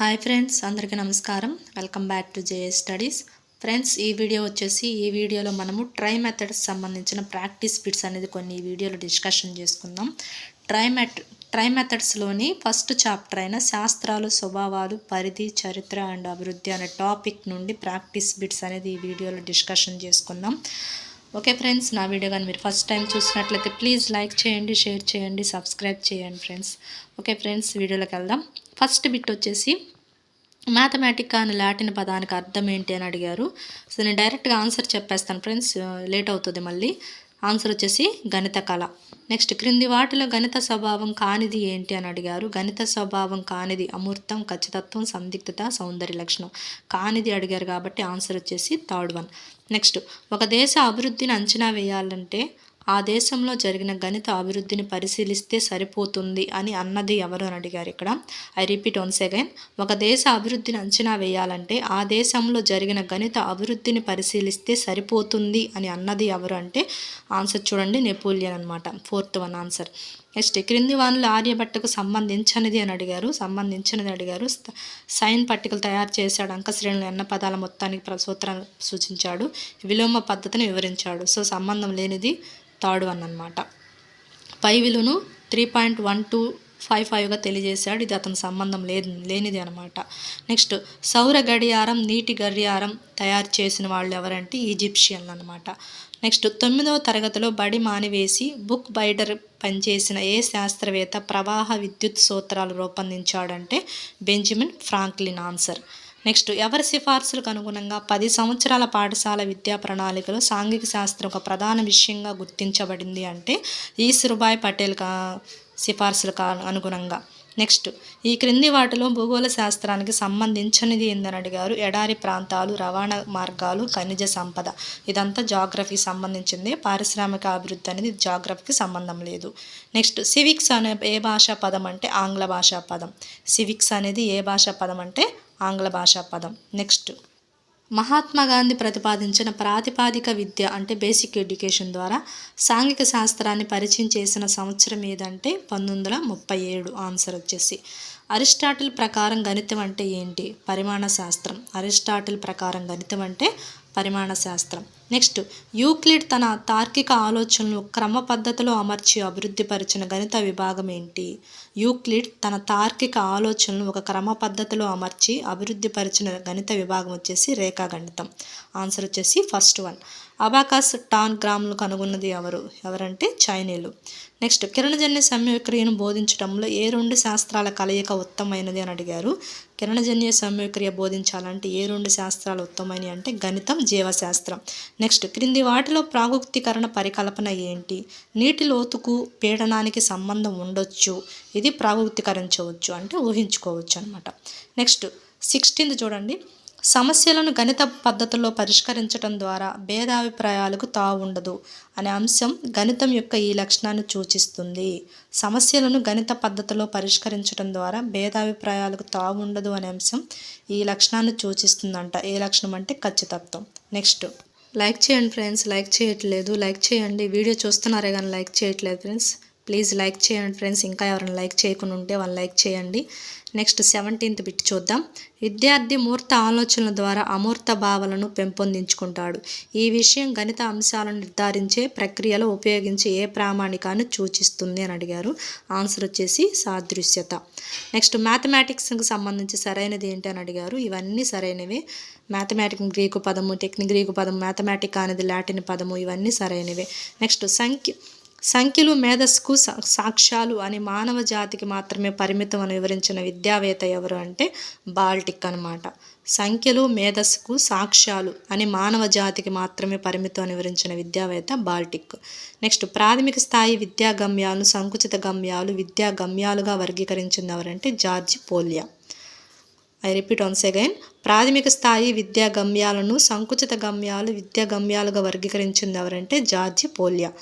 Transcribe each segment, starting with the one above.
Hi friends అందరికీ నమస్కారం. Welcome back to JA studies friends ఈ వీడియో వచ్చేసి ఈ వీడియోలో మనము ట్రై మెథడ్స్ సంబంధించిన ప్రాక్టీస్ బిట్స్ అనేది కొన్ని ఈ వీడియోలో డిస్కషన్ చేసుకుందాం. ట్రై మెథ ట్రై మెథడ్స్లోని ఫస్ట్ చాప్టర్ అయిన శాస్త్రాలు స్వభావాలు పరిధి చరిత్ర అండ్ అభివృద్ధి అనే టాపిక్ నుండి ప్రాక్టీస్ బిట్స్ అనేది ఈ వీడియోలో డిస్కషన్ చేసుకుందాం. ఓకే ఫ్రెండ్స్ నా వీడియో కానీ మీరు ఫస్ట్ టైం చూసినట్లయితే ప్లీజ్ లైక్ చేయండి షేర్ చేయండి సబ్స్క్రైబ్ చేయండి ఫ్రెండ్స్. ఓకే ఫ్రెండ్స్ వీడియోలోకి వెళ్దాం. ఫస్ట్ బిట్ వచ్చేసి మ్యాథమెటిక్ అని లాటిన్ పదానికి అర్థం ఏంటి అని అడిగారు. సో నేను డైరెక్ట్గా ఆన్సర్ చెప్పేస్తాను ఫ్రెండ్స్ లేట్ అవుతుంది మళ్ళీ. ఆన్సర్ వచ్చేసి గణిత కళ. నెక్స్ట్ క్రింది వాటిలో గణిత స్వభావం కానిది ఏంటి అని అడిగారు. గణిత స్వభావం కానిది అమూర్తం ఖచ్చితత్వం సందిగ్ధత సౌందర్య లక్షణం. కానిది అడిగారు కాబట్టి ఆన్సర్ వచ్చేసి థర్డ్ వన్. నెక్స్ట్ ఒక దేశ అభివృద్ధిని అంచనా వేయాలంటే ఆ దేశంలో జరిగిన గణిత అభివృద్ధిని పరిశీలిస్తే సరిపోతుంది అని అన్నది ఎవరు అని అడిగారు ఇక్కడ. ఐ రిపీట్ వన్స్ అగైన్ ఒక దేశ అభివృద్ధిని అంచనా వేయాలంటే ఆ దేశంలో జరిగిన గణిత అభివృద్ధిని పరిశీలిస్తే సరిపోతుంది అని అన్నది ఎవరు అంటే ఆన్సర్ చూడండి నెపోలియన్ అనమాట ఫోర్త్ వన్ ఆన్సర్ నెక్స్ట్ క్రింది వానులు ఆర్యభట్టకు సంబంధించినది అని అడిగారు. సంబంధించినది అడిగారు. సైన్ పట్టికలు తయారు చేశాడు అంకశ్రేణులు ఎన్న పదాల మొత్తానికి సూత్రాన్ని సూచించాడు. విలోమ పద్ధతిని వివరించాడు. సో సంబంధం లేనిది థర్డ్ వన్ అనమాట పై విలువను three point one two five ఫైవ్గా తెలియజేశాడు. ఇది అతని సంబంధం లేదు లేనిది అనమాట నెక్స్ట్ సౌర గడియారం నీటి గడియారం తయారు చేసిన వాళ్ళు ఎవరంటే ఈజిప్షియన్లు అనమాట నెక్స్ట్ తొమ్మిదవ తరగతిలో బడి మానివేసి బుక్ బైడర్ పనిచేసిన ఏ శాస్త్రవేత్త ప్రవాహ విద్యుత్ సూత్రాలు రూపొందించాడంటే బెంజమిన్ ఫ్రాంక్లిన్ ఆన్సర్. నెక్స్ట్ ఎవరి సిఫార్సులకు అనుగుణంగా పది సంవత్సరాల పాఠశాల విద్యా ప్రణాళికలో సాంఘిక శాస్త్రం ఒక ప్రధాన విషయంగా గుర్తించబడింది అంటే ఈశ్వరుబాయ్ పటేల్ కా సిఫార్సులకు అనుగుణంగా. నెక్స్ట్ ఈ క్రింది వాటిలో భూగోళ శాస్త్రానికి సంబంధించినది ఏందని అడిగారు. ఎడారి ప్రాంతాలు రవాణా మార్గాలు ఖనిజ సంపద. ఇదంతా జాగ్రఫీకి సంబంధించింది. పారిశ్రామిక అభివృద్ధి అనేది జాగ్రఫీకి సంబంధం లేదు. నెక్స్ట్ సివిక్స్ అనే ఏ భాషా పదం అంటే ఆంగ్ల భాషా పదం. సివిక్స్ అనేది ఏ భాషా పదం అంటే ఆంగ్ల భాషా పదం. నెక్స్ట్ మహాత్మా గాంధీ ప్రతిపాదించిన ప్రాతిపాదిక విద్య అంటే బేసిక్ ఎడ్యుకేషన్ ద్వారా సాంఘిక శాస్త్రాన్ని పరిచయం చేసిన సంవత్సరం ఏదంటే పంతొమ్మిది వందల ముప్పై ఏడు ఆన్సర్ వచ్చేసి. అరిస్టాటిల్ ప్రకారం గణితం అంటే ఏంటి? పరిమాణ శాస్త్రం. అరిస్టాటిల్ ప్రకారం గణితం అంటే పరిమాణ శాస్త్రం నెక్స్ట్ యూక్లిడ్ తన తార్కిక ఆలోచనలు క్రమ పద్ధతిలో అమర్చి అభివృద్ధిపరిచిన గణిత విభాగం ఏంటి? యూక్లిడ్ తన తార్కిక ఆలోచనలు ఒక క్రమ పద్ధతిలో అమర్చి అభివృద్ధిపరిచిన గణిత విభాగం వచ్చేసి రేఖాగణితం. ఆన్సర్ వచ్చేసి ఫస్ట్ వన్. అబాకాస్ టాన్ గ్రాములు కనుగొన్నది ఎవరు? ఎవరంటే చైనీయులు నెక్స్ట్ కిరణజన్య సంయోక్రియను బోధించడంలో ఏ రెండు శాస్త్రాల కలయిక ఉత్తమైనది అని అడిగారు. కిరణజన్య సంయోక్రియ బోధించాలంటే ఏ రెండు శాస్త్రాలు ఉత్తమైనవి అంటే గణితం జీవశాస్త్రం. నెక్స్ట్ క్రింది వాటిలో ప్రాగుక్తీకరణ పరికల్పన ఏంటి? నీటి లోతుకు పీడనానికి సంబంధం ఉండొచ్చు. ఇది ప్రాగుక్తీకరించవచ్చు అంటే ఊహించుకోవచ్చు అనమాట నెక్స్ట్ సిక్స్టీన్త్ చూడండి. సమస్యలను గణిత పద్ధతుల్లో పరిష్కరించడం ద్వారా భేదాభిప్రాయాలకు తావుండదు అనే అంశం గణితం యొక్క ఈ లక్షణాన్ని సూచిస్తుంది. సమస్యలను గణిత పద్ధతిలో పరిష్కరించడం ద్వారా భేదాభిప్రాయాలకు తావుండదు అనే అంశం ఈ లక్షణాన్ని సూచిస్తుందంట. ఏ లక్షణం అంటే ఖచ్చితత్వం. నెక్స్ట్. లైక్ చేయండి ఫ్రెండ్స్. లైక్ చేయట్లేదు. లైక్ చేయండి. వీడియో చూస్తున్నారే కానీ లైక్ చేయట్లేదు ఫ్రెండ్స్. ప్లీజ్ లైక్ చేయండి ఫ్రెండ్స్. ఇంకా ఎవరైనా లైక్ చేయకుండా ఉంటే వాళ్ళు లైక్ చేయండి. నెక్స్ట్ సెవెంటీన్త్ బిట్ చూద్దాం. విద్యార్థి మూర్త ఆలోచనల ద్వారా అమూర్త భావాలను పెంపొందించుకుంటాడు. ఈ విషయం గణిత అంశాలను నిర్ధారించే ప్రక్రియలో ఉపయోగించే ఏ ప్రామాణికాన్ని సూచిస్తుంది అని అడిగారు. ఆన్సర్ వచ్చేసి సాదృశ్యత. నెక్స్ట్ మ్యాథమెటిక్స్కి సంబంధించి సరైనది ఏంటి అని అడిగారు. ఇవన్నీ సరైనవే. మ్యాథమెటిక్ గ్రీకు పదము టెక్నిక్ గ్రీకు పదము మ్యాథమెటిక్ అనేది లాటిన్ పదము ఇవన్నీ సరైనవే. నెక్స్ట్ సంఖ్య సంఖ్యలు మేధస్సుకు సా- సాక్ష్యాలు అని మానవ జాతికి మాత్రమే పరిమితం అని వివరించిన విద్యావేత్త ఎవరు అంటే బాల్టిక్ అన్నమాట. సంఖ్యలు మేధస్సుకు సాక్ష్యాలు అని మానవ జాతికి మాత్రమే పరిమితం అని వివరించిన విద్యావేత్త బాల్టిక్. నెక్స్ట్ ప్రాథమిక స్థాయి విద్యా గమ్యాలను సంకుచిత గమ్యాలు విద్యా గమ్యాలుగా వర్గీకరించింది ఎవరంటే George Polya. I repeat once again ప్రాథమిక స్థాయి విద్యా గమ్యాలను సంకుచిత గమ్యాలు విద్యా గమ్యాలుగా వర్గీకరించింది ఎవరంటే జార్జి పోలియా.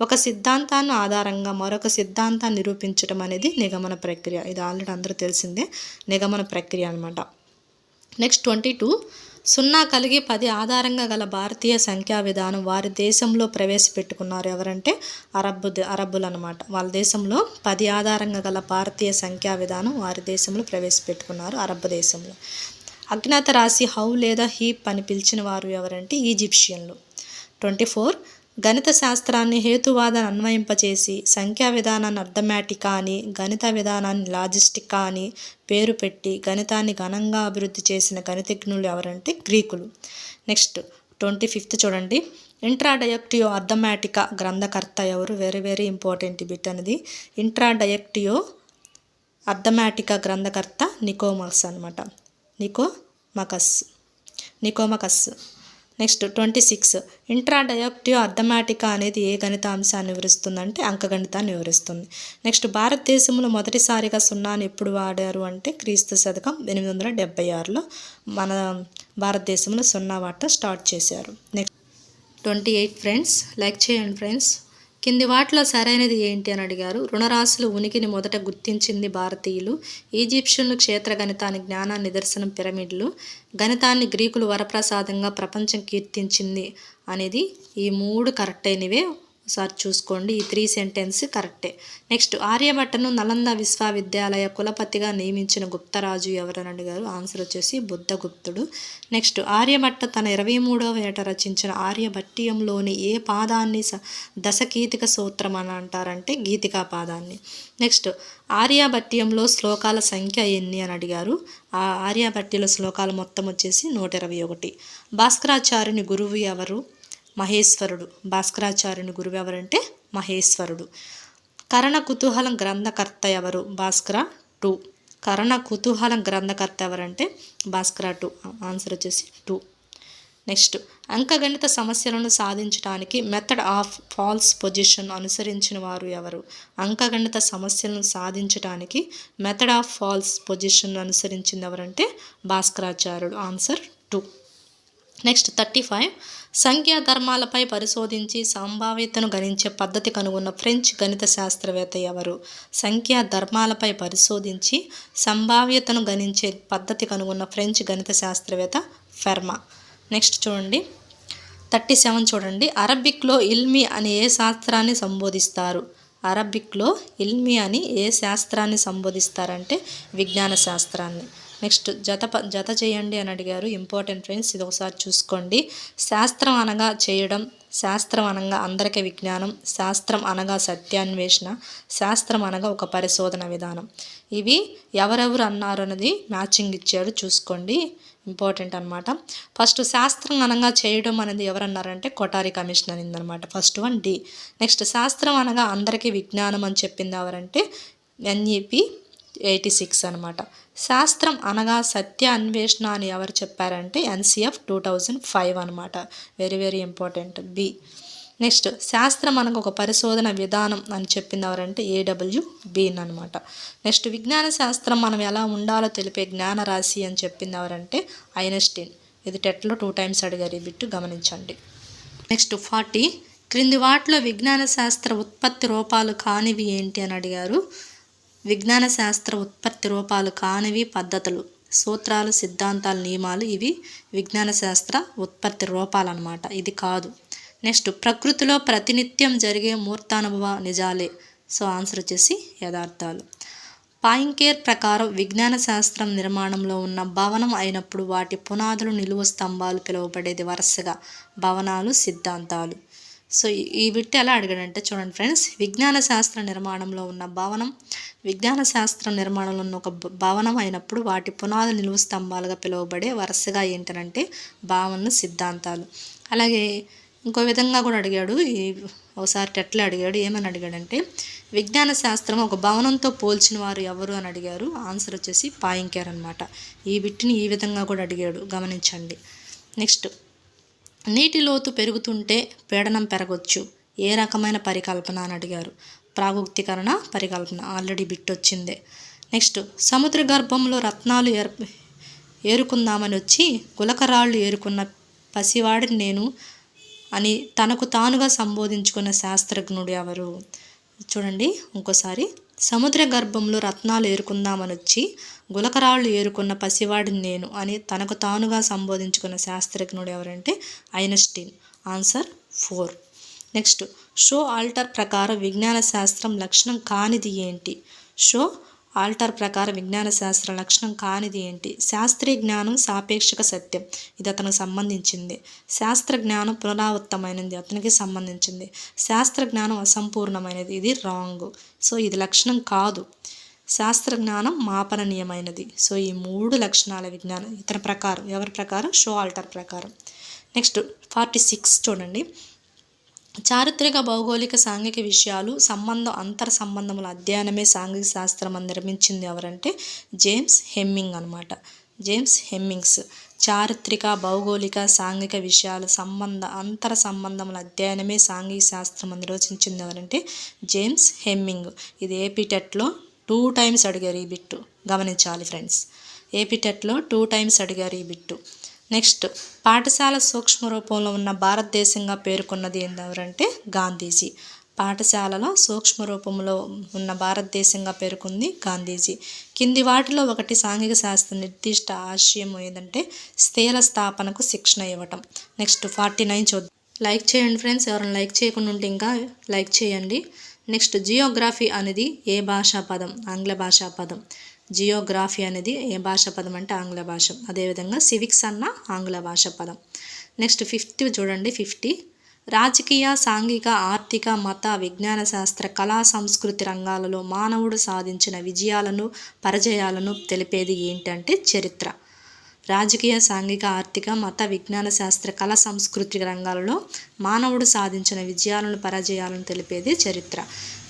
ఒక సిద్ధాంతాన్ని ఆధారంగా మరొక సిద్ధాంతాన్ని నిరూపించడం అనేది నిగమన ప్రక్రియ. ఇది ఆల్రెడీ అందరూ తెలిసిందే. నిగమన ప్రక్రియ అనమాట నెక్స్ట్ ట్వంటీ టూ సున్నా కలిగి పది ఆధారంగా గల భారతీయ సంఖ్యా విధానం వారి దేశంలో ప్రవేశపెట్టుకున్నారు ఎవరంటే అరబ్బు అరబ్బులు అనమాట వాళ్ళ దేశంలో పది ఆధారంగా గల భారతీయ సంఖ్యా విధానం వారి దేశంలో ప్రవేశపెట్టుకున్నారు అరబ్బు దేశంలో. అజ్ఞాత రాశి హౌ లేదా హీప్ అని పిలిచిన వారు ఎవరంటే ఈజిప్షియన్లు. ట్వంటీ ఫోర్ గణిత శాస్త్రాన్ని హేతువాదాన్ని అన్వయింపచేసి సంఖ్యా విధానాన్ని అర్థమాటికా అని గణిత విధానాన్ని లాజిస్టికా అని పేరు పెట్టి గణితాన్ని ఘనంగా అభివృద్ధి చేసిన గణితజ్ఞులు ఎవరంటే గ్రీకులు. నెక్స్ట్ ట్వంటీ ఫిఫ్త్ చూడండి. ఇంట్రాడయక్టియో అర్థమాటికా గ్రంథకర్త ఎవరు? వెరీ వెరీ ఇంపార్టెంట్ బిట్ అనేది. ఇంట్రాడయక్టియో అర్థమాటికా గ్రంథకర్త నికోమస్ అనమాట Nicomachus. Nicomachus. Next twenty six. ఇంట్రాడయాక్టివ్ Arithmetica అనేది ఏ గణిత అంశాన్ని వివరిస్తుందంటే అంకగణితాన్ని వివరిస్తుంది. నెక్స్ట్ భారతదేశంలో మొదటిసారిగా సున్నాను ఎప్పుడు వాడారు అంటే క్రీస్తు శతకం ఎనిమిది వందల డెబ్బై ఆరులో మన భారతదేశంలో సున్నా వార్త స్టార్ట్ చేశారు. Next twenty eight friends like చేయండి ఫ్రెండ్స్. కింది వాటిలో సరైనది ఏంటి అని అడిగారు. రుణరాశుల ఉనికిని మొదట గుర్తించింది భారతీయులు. ఈజిప్షియన్లు క్షేత్ర గణితాన్ని జ్ఞాన నిదర్శనం పిరమిడ్లు. గణితాన్ని గ్రీకులు వరప్రసాదంగా ప్రపంచం కీర్తించింది అనేది ఈ మూడు కరెక్ట్ అయినవే. ఒకసారి చూసుకోండి. ఈ త్రీ సెంటెన్స్ కరెక్టే. నెక్స్ట్ ఆర్యభట్టను నలంద విశ్వవిద్యాలయ కులపతిగా నియమించిన గుప్తరాజు ఎవరని అడిగారు ఆన్సర్ వచ్చేసి బుద్ధగుప్తుడు. నెక్స్ట్ ఆర్యభట్ట తన ఇరవై మూడవ ఏట రచించిన ఆర్యభట్టియంలోని ఏ పాదాన్ని స సూత్రం అని అంటారంటే గీతికా పాదాన్ని. నెక్స్ట్ ఆర్యభట్యంలో శ్లోకాల సంఖ్య ఎన్ని అని అడిగారు? ఆ ఆర్యభట్టిలో శ్లోకాలు మొత్తం వచ్చేసి నూట ఇరవై ఒకటి. భాస్కరాచార్యుని గురువు ఎవరు? మహేశ్వరుడు. భాస్కరాచార్యుని గురువు ఎవరంటే మహేశ్వరుడు. కరణ కుతూహలం గ్రంథకర్త ఎవరు? భాస్కర టూ. కరణ కుతూహలం గ్రంథకర్త ఎవరంటే భాస్కర టూ. ఆన్సర్ వచ్చేసి టూ. నెక్స్ట్ అంకగణిత సమస్యలను సాధించడానికి మెథడ్ ఆఫ్ ఫాల్స్ పొజిషన్ అనుసరించిన వారు ఎవరు? అంకగణిత సమస్యలను సాధించడానికి మెథడ్ ఆఫ్ ఫాల్స్ పొజిషన్ అనుసరించింది ఎవరంటే భాస్కరాచార్యుడు. Answer two. Next thirty five సంఖ్యా ధర్మాలపై పరిశోధించి సంభావ్యతను గణించే పద్ధతి కనుగొన్న ఫ్రెంచ్ గణిత శాస్త్రవేత్త ఎవరు? సంఖ్యా ధర్మాలపై పరిశోధించి సంభావ్యతను గణించే పద్ధతి కనుగొన్న ఫ్రెంచ్ గణిత శాస్త్రవేత్త ఫెర్మా. నెక్స్ట్ చూడండి. థర్టీ సెవెన్ చూడండి. అరబిక్లో ఇల్మి అని ఏ శాస్త్రాన్ని సంబోధిస్తారు? అరబిక్లో ఇల్మి అని ఏ శాస్త్రాన్ని సంబోధిస్తారంటే విజ్ఞాన శాస్త్రాన్ని. నెక్స్ట్ జత ప జత చేయండి అని అడిగారు. ఇంపార్టెంట్ ఫ్రెండ్స్ ఇది ఒకసారి చూసుకోండి. శాస్త్రం అనగా చేయడం శాస్త్రం అనగా అందరికీ విజ్ఞానం శాస్త్రం అనగా సత్యాన్వేషణ శాస్త్రం అనగా ఒక పరిశోధన విధానం. ఇవి ఎవరెవరు అన్నారు అన్నది మ్యాచింగ్ ఇచ్చాడు చూసుకోండి. ఇంపార్టెంట్ అనమాట ఫస్ట్ శాస్త్రం అనగా చేయడం అనేది ఎవరన్నారంటే కొటారి కమిషన్ అనిందనమాట ఫస్ట్ వన్ డి. నెక్స్ట్ శాస్త్రం అనగా అందరికీ విజ్ఞానం అని చెప్పింది ఎవరంటే ఎన్ఈపి ఎయిటీ సిక్స్ అనమాట శాస్త్రం అనగా సత్య అన్వేషణ అని ఎవరు చెప్పారంటే ఎన్సిఎఫ్ టూ థౌజండ్ ఫైవ్ అనమాట very very important B next శాస్త్రం అనగా ఒక పరిశోధన విధానం అని చెప్పింది ఎవరంటే ఏడబ్ల్యూ బీన్ అనమాట నెక్స్ట్ విజ్ఞాన శాస్త్రం మనం ఎలా ఉండాలో తెలిపే జ్ఞాన రాశి అని చెప్పింది ఎవరంటే ఐనస్టీన్. ఇది టెట్లో టూ టైమ్స్ అడిగారు. ఈ బిట్టు గమనించండి. Next forty. క్రింది వాటిలో విజ్ఞాన శాస్త్ర ఉత్పత్తి రూపాలు కానివి ఏంటి అని అడిగారు? విజ్ఞాన శాస్త్ర ఉత్పత్తి రూపాలు కానివి పద్ధతులు సూత్రాలు సిద్ధాంతాలు నియమాలు ఇవి విజ్ఞాన శాస్త్ర ఉత్పత్తి రూపాలు అన్నమాట ఇది కాదు. నెక్స్ట్ ప్రకృతిలో ప్రతినిత్యం జరిగే మూర్తానుభవ నిజాలే. సో ఆన్సర్ వచ్చేసి యథార్థాలు. పాయింకేర్ ప్రకారం విజ్ఞాన శాస్త్రం నిర్మాణంలో ఉన్న భవనం అయినప్పుడు వాటి పునాదులు నిలువ స్తంభాలు పిలువబడేది వరుసగా భవనాలు సిద్ధాంతాలు. సో ఈ బిట్ ఎలా అడిగాడంటే చూడండి ఫ్రెండ్స్ విజ్ఞాన శాస్త్ర నిర్మాణంలో ఉన్న భవనం విజ్ఞాన శాస్త్ర నిర్మాణంలో ఉన్న ఒక భవనం అయినప్పుడు వాటి పునాది నిలువ స్తంభాలుగా పిలువబడే వరుసగా ఏంటంటే భావనలు సిద్ధాంతాలు. అలాగే ఇంకో విధంగా కూడా అడిగాడు ఈ ఒకసారి టెట్లో అడిగాడు ఏమని అడిగాడంటే విజ్ఞాన శాస్త్రం ఒక భవనంతో పోల్చిన వారు ఎవరు అని అడిగారు ఆన్సర్ వచ్చేసి పాయింకేర్ అనమాట ఈ బిట్టిని ఈ విధంగా కూడా అడిగాడు గమనించండి. నెక్స్ట్ నీటి లోతు పెరుగుతుంటే పీడనం పెరగొచ్చు. ఏ రకమైన పరికల్పన అని అడిగారు. ప్రాగుక్తీకరణ పరికల్పన. ఆల్రెడీ బిట్ వచ్చిందే నెక్స్ట్ సముద్ర గర్భంలో రత్నాలు ఏర్ ఏరుకుందామని వచ్చి గులకరాళ్ళు ఏరుకున్న పసివాడిని నేను అని తనకు తానుగా సంబోధించుకున్న శాస్త్రజ్ఞుడు ఎవరు? చూడండి ఇంకోసారి. సముద్ర గర్భంలో రత్నాలు ఏరుకుందామని వచ్చి గులకరాళ్ళు ఏరుకున్న పసివాడిని నేను అని తనకు తానుగా సంబోధించుకున్న శాస్త్రజ్ఞుడు ఎవరంటే ఐనస్టీన్. Answer four. నెక్స్ట్ షో ఆల్టర్ ప్రకారం విజ్ఞాన శాస్త్రం లక్షణం కానిది ఏంటి? షో ఆల్టర్ ప్రకారం విజ్ఞాన శాస్త్ర లక్షణం కానిది ఏంటి? శాస్త్రీయ జ్ఞానం సాపేక్షక సత్యం. ఇది అతనికి సంబంధించింది. శాస్త్ర జ్ఞానం పునరావృతమైనది అతనికి సంబంధించింది. శాస్త్ర జ్ఞానం అసంపూర్ణమైనది ఇది రాంగ్. సో ఇది లక్షణం కాదు. శాస్త్ర జ్ఞానం మాపననీయమైనది. సో ఈ మూడు లక్షణాల విజ్ఞానం ఇతని ప్రకారం ఎవరి ప్రకారం? షో ఆల్టర్ ప్రకారం. నెక్స్ట్ ఫార్టీ సిక్స్ చూడండి. చారిత్రక భౌగోళిక సాంఘిక విషయాలు సంబంధం అంతర్ సంబంధముల అధ్యయనమే సాంఘిక శాస్త్రం అని నిర్మించింది ఎవరంటే జేమ్స్ హెమ్మింగ్ అనమాట జేమ్స్ హెమ్మింగ్స్. చారిత్రక భౌగోళిక సాంఘిక విషయాలు సంబంధ అంతర సంబంధముల అధ్యయనమే సాంఘిక శాస్త్రం అని నిర్వచించింది ఎవరంటే జేమ్స్ హెమ్మింగ్. ఇది ఏపీటెట్లో టూ టైమ్స్ అడిగారు ఈ బిట్టు. గమనించాలి ఫ్రెండ్స్. ఏపీటెట్లో టూ టైమ్స్ అడిగారు ఈ బిట్టు. నెక్స్ట్ పాఠశాల సూక్ష్మ రూపంలో ఉన్న భారతదేశంగా పేర్కొన్నది ఎవరంటే గాంధీజీ. పాఠశాలలో సూక్ష్మ రూపంలో ఉన్న భారతదేశంగా పేర్కొంది గాంధీజీ. కింది వాటిలో ఒకటి సాంఘిక శాస్త్ర నిర్దిష్ట ఆశయం ఏదంటే స్థిర స్థాపనకు శిక్షణ ఇవ్వటం. నెక్స్ట్ ఫార్టీ నైన్ చూద్దాం లైక్ చేయండి ఫ్రెండ్స్. ఎవరైనా లైక్ చేయకుండా ఉంటే ఇంకా లైక్ చేయండి. నెక్స్ట్ జియోగ్రఫీ అనేది ఏ భాషా పదం? ఆంగ్ల భాషా పదం. జియోగ్రఫీ అనేది ఏ భాష పదం అంటే ఆంగ్ల భాష. అదేవిధంగా సివిక్స్ అన్న ఆంగ్ల భాష పదం. నెక్స్ట్ ఫిఫ్త్ చూడండి ఫిఫ్టీ రాజకీయ సాంఘిక ఆర్థిక మత విజ్ఞాన శాస్త్ర కళా సంస్కృతి రంగాలలో మానవుడు సాధించిన విజయాలను పరాజయాలను తెలిపేది ఏంటంటే చరిత్ర. రాజకీయ సాంఘిక ఆర్థిక మత విజ్ఞాన శాస్త్ర కళ సంస్కృతి రంగాలలో మానవుడు సాధించిన విజయాలను పరాజయాలను తెలిపేది చరిత్ర.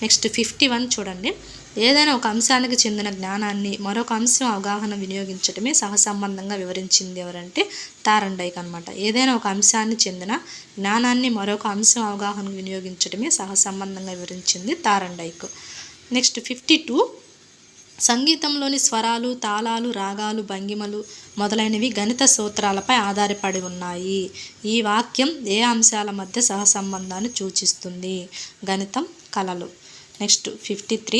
నెక్స్ట్ ఫిఫ్టీ వన్ చూడండి. ఏదైనా ఒక అంశానికి చెందిన జ్ఞానాన్ని మరొక అంశం అవగాహన వినియోగించడమే సహసంబంధంగా వివరించింది ఎవరంటే తారండైక్ అనమాట ఏదైనా ఒక అంశాన్ని చెందిన జ్ఞానాన్ని మరొక అంశం అవగాహన వినియోగించడమే సహసంబంధంగా వివరించింది తారండైక్ నెక్స్ట్ ఫిఫ్టీ టూ సంగీతంలోని స్వరాలు తాళాలు రాగాలు భంగిమలు మొదలైనవి గణిత సూత్రాలపై ఆధారపడి ఉన్నాయి. ఈ వాక్యం ఏ అంశాల మధ్య సహసంబంధాన్ని సూచిస్తుంది? గణితం కళలు. నెక్స్ట్ ఫిఫ్టీ త్రీ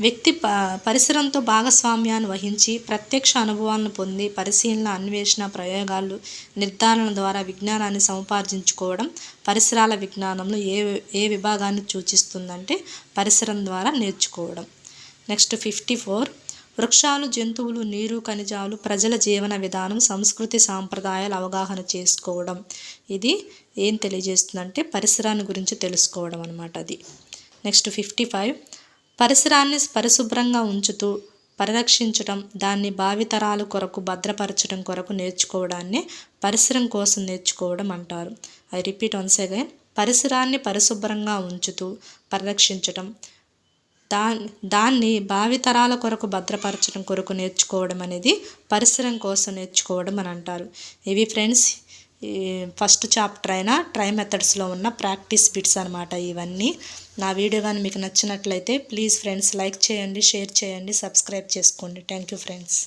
వ్యక్తి ప పరిసరంతో భాగస్వామ్యాన్ని వహించి ప్రత్యక్ష అనుభవాలను పొంది పరిశీలన అన్వేషణ ప్రయోగాలు నిర్ధారణ ద్వారా విజ్ఞానాన్ని సముపార్జించుకోవడం పరిసరాల విజ్ఞానంలో ఏ ఏ విభాగాన్ని సూచిస్తుందంటే పరిసరం ద్వారా నేర్చుకోవడం. Next fifty four. వృక్షాలు జంతువులు నీరు ఖనిజాలు ప్రజల జీవన విధానం సంస్కృతి సాంప్రదాయాలు అవగాహన చేసుకోవడం. ఇది ఏం తెలియజేస్తుందంటే పరిసరాన్ని గురించి తెలుసుకోవడం అనమాట అది. Next fifty five. పరిసరాన్ని పరిశుభ్రంగా ఉంచుతూ పరిరక్షించడం దాన్ని భావితరాలు కొరకు భద్రపరచడం కొరకు నేర్చుకోవడాన్ని పరిసరం కోసం నేర్చుకోవడం అంటారు. I repeat once again. పరిసరాన్ని పరిశుభ్రంగా ఉంచుతూ పరిరక్షించటం దా దాన్ని భావితరాల కొరకు భద్రపరచడం కొరకు నేర్చుకోవడం అనేది పరిసరం కోసం నేర్చుకోవడం అని అంటారు. ఇవి ఫ్రెండ్స్ ఫస్ట్ చాప్టర్ అయినా ట్రై మెథడ్స్లో ఉన్న ప్రాక్టీస్ బిట్స్ అనమాట ఇవన్నీ. నా వీడియో కానీ మీకు నచ్చినట్లయితే ప్లీజ్ ఫ్రెండ్స్ లైక్ చేయండి షేర్ చేయండి సబ్స్క్రైబ్ చేసుకోండి. Thank you friends